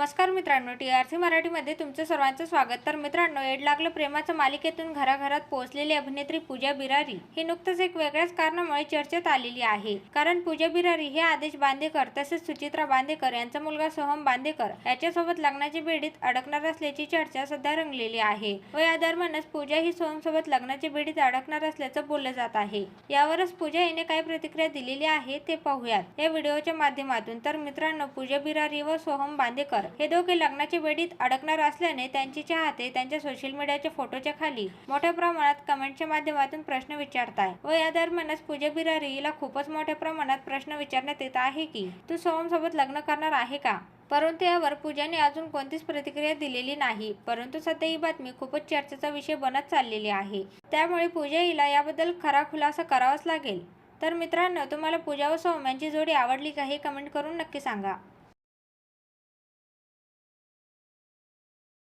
नमस्कार मित्रांनो T R C मराठीमध्ये तुमचं सर्वांचं स्वागत. तर मित्रांनो एड लागलं प्रेमाचं मालिकेतून घराघरात पोहोचलेली अभिनेत्री पूजा बिरारी ही नुकतंच एक वेगळ्याच कारणामुळे चर्चेत आलेली आहे. कारण पूजा बिरारी हे आदेश बांदेकर तसेच सुचित्रा बांदेकर यांचा मुलगा सोहम बांदेकर याच्यासोबत लग्नाच्या बेडीत अडकणार असल्याची चर्चा सध्या रंगलेली आहे. व या दरम्यानच पूजा ही सोहमसोबत लग्नाच्या बेडीत अडकणार असल्याचं बोललं जात आहे. यावरच पूजा हिने काय प्रतिक्रिया दिलेली आहे ते पाहूयात. या व्हिडिओच्या माध्यमातून तर मित्रांनो पूजा बिरारी व सोहम बांदेकर हे दोघे लग्नाच्या वेळीत अडकणार असल्याने त्यांची चाहते त्यांच्या सोशल मीडियाच्या फोटोच्या खाली मोठ्या प्रमाणात कमेंटच्या माध्यमातून प्रश्न विचारताय. व या दरम्यानच पूजा बिरारी हिला खूपच मोठ्या प्रमाणात प्रश्न विचारण्यात येत आहे की तू सोहम सोबत लग्न करणार आहे का? परंतु यावर पूजाने अजून कोणतीच प्रतिक्रिया दिलेली नाही. परंतु सध्या ही बातमी खूपच चर्चेचा विषय बनत चाललेली आहे. त्यामुळे पूजा हिला याबद्दल खरा खुलासा करावाच लागेल. तर मित्रांनो तुम्हाला पूजा व सोहम यांची जोडी आवडली का हे कमेंट करून नक्की सांगा.